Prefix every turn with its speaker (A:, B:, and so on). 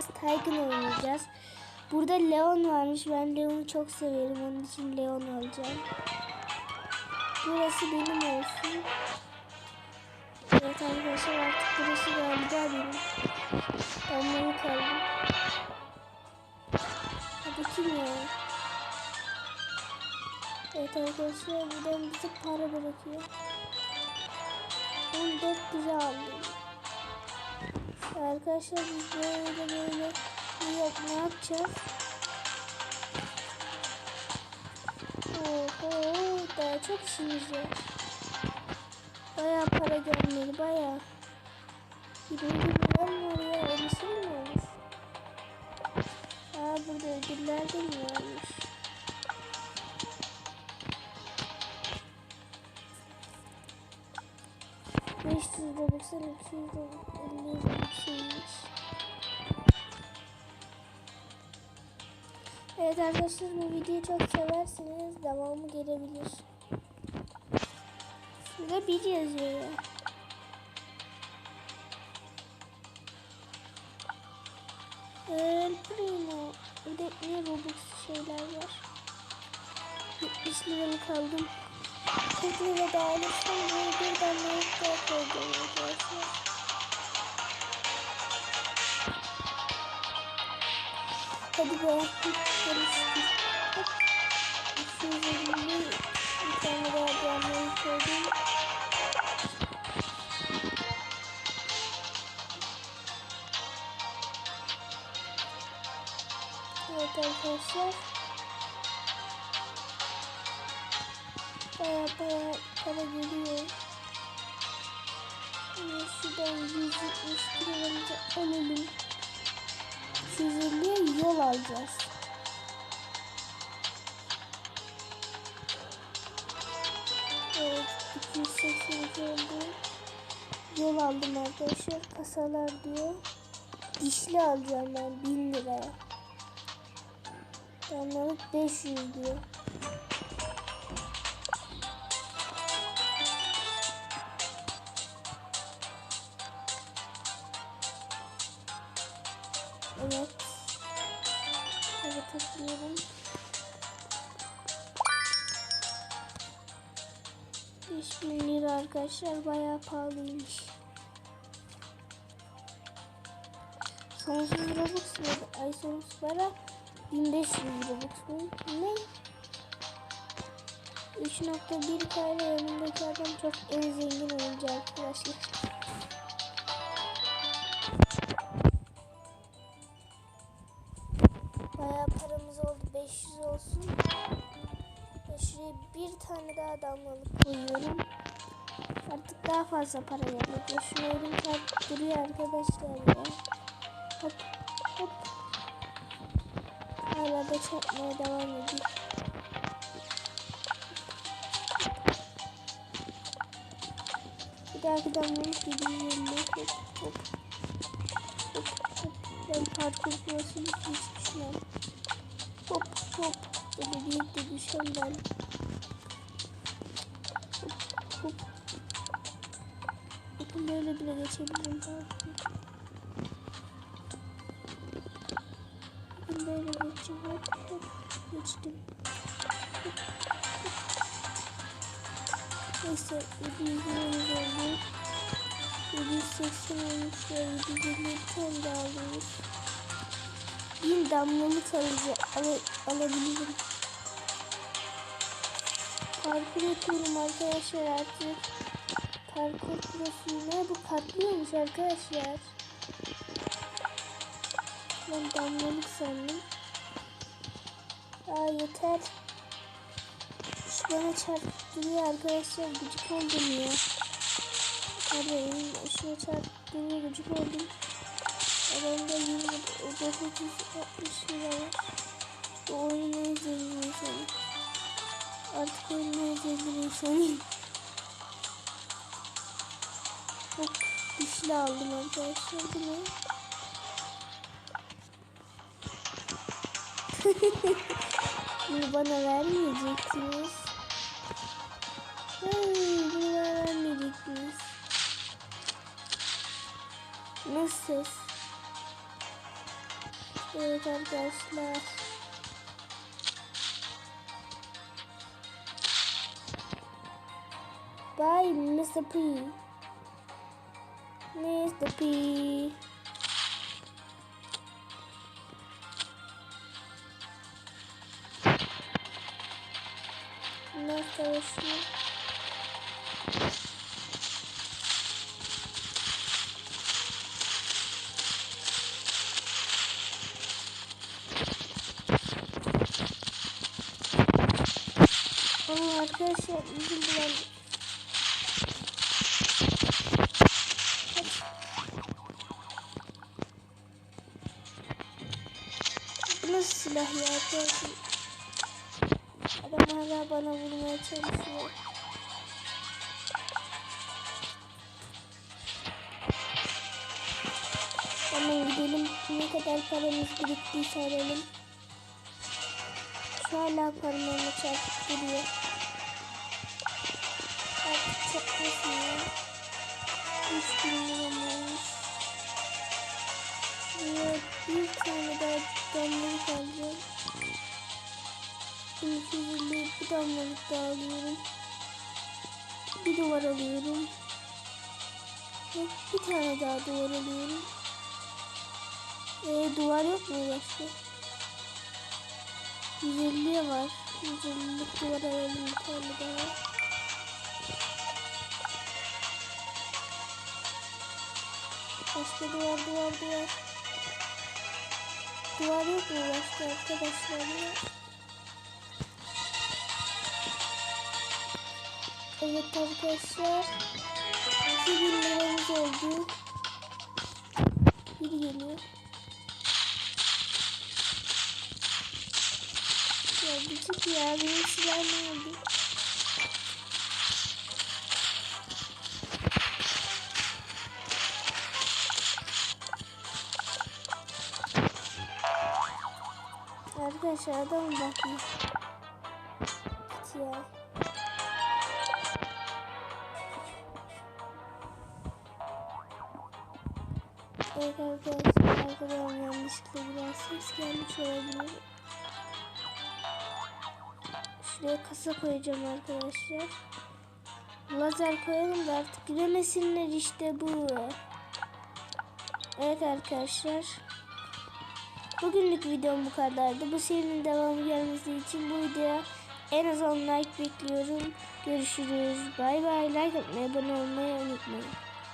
A: biraz Tiger oynayacağız. Burada Leon varmış. Ben Leon'u çok severim. Onun için Leon alacağım. Burası benim olsun. Evet arkadaşlar artık burası galiba benim. Ben bunu kaldım. Hadi kim ya? Evet arkadaşlar buradan bize para bırakıyor. 14 bize aldı. Arkadaşlar biz böyle böyle ne, yap, ne yapacağız? Oho daha çok işimiz var. Baya para gelmeli baya. Birinci bilen var ya öylesi mi olur? Aa burada ödüller de mi varmış? Beş yüz roboksa iki yüz robok, elli Evet arkadaşlar bu videoyu çok severseniz devamı gelebilir. Şurada bir yazıyor ya. El Primo. Bir de ne Robux şeyler var. 70 liralık aldım. 40 lira da alırsam böyle birden ne daha koyacağım arkadaşlar. Hadi. 250 bir. Evet arkadaşlar. Baya baya para geliyor. Şuradan 170 kilomuz alalım. 250'ye yol alacağız. Evet 282 oldu. Yol aldım arkadaşlar. Kasalar diyor. Dişli alacağım ben 1000 liraya. Damlalık 500 diyor. Evet. Evet tıklıyorum. Beş bin lira arkadaşlar bayağı pahalıymış. Sonsuz Robux mu? Ay sonsuz para 1500 Robux mu? Ne? 3.1 kare yanındaki adam çok en zengin oyuncu arkadaşlar. Tane daha damlalık koyuyorum. Artık daha fazla para. Şuna elim kart duruyor arkadaşlar ya. Hop hop. Hala da çarpmaya devam ediyor. Bir dahaki damlalık 720 hop hop. Hop hop. Ben parkur burasını geçmişim. Hop hop. Böyle büyük de düşen ben. Böyle bile geçebilirim böyle geçeceğim. Hop. Geçtim. Neyse 700 liramız oldu. 780 olmuş ya 750 tane daha alıyoruz. Bir damlalık alıcı al alabilirim. Parkur yapıyorum arkadaşlar artık. Parkur profili bu katlıyormuş arkadaşlar. Ben damlalık sandım. Aa yeter. Şu bana çarptırıyor arkadaşlar gıcık oldum ya. Kardeşim şuna çarptırıyor gıcık oldum. Adamda 20 960 lira var. Bu oyunun en zengin insanı. Artık oyunun en zengin dişli aldım arkadaşlar. Bu ne? Bunu bana vermeyecektiniz. Hayır, bunu bana vermeyecektiniz. Nasıl? Evet arkadaşlar. Bye Mr. P. Mr. P. Bunlar savaşıyor. Ama arkadaşlar bizim Bu nasıl silah ya arkadaşlar? Adam hala bana vurmaya çalışıyor. Hemen gidelim. Ne kadar paramız biriktiyse alalım. Şu hala parmağıma çarpıp duruyor. Artık çakmasın ya. Üç bin liram olmuş. Damlalık daha alıyorum. Bir duvar alıyorum. Bir tane daha duvar alıyorum. Ee, duvar yok mu başka? 150'ye var. 150'lik duvar alalım bir tane daha. Başka duvar duvar duvar. Duvar yok mu başka arkadaşlar ya? Evet arkadaşlar. 2000 liramız oldu. Biri geliyor. Ya gıcık ya benim silah ne oldu? Arkadaşlar adam bakıyor. Ya. Arkadaşlar arkadan yanlışlıkla biraz ses gelmiş olabilir. Şuraya kasa koyacağım arkadaşlar. Lazer koyalım da artık giremesinler işte bu. Evet arkadaşlar. Bugünlük videom bu kadardı. Bu serinin devamı gelmesi için bu videoya en az 10 like bekliyorum. Görüşürüz. Bay bay. Like atmayı, abone olmayı unutmayın.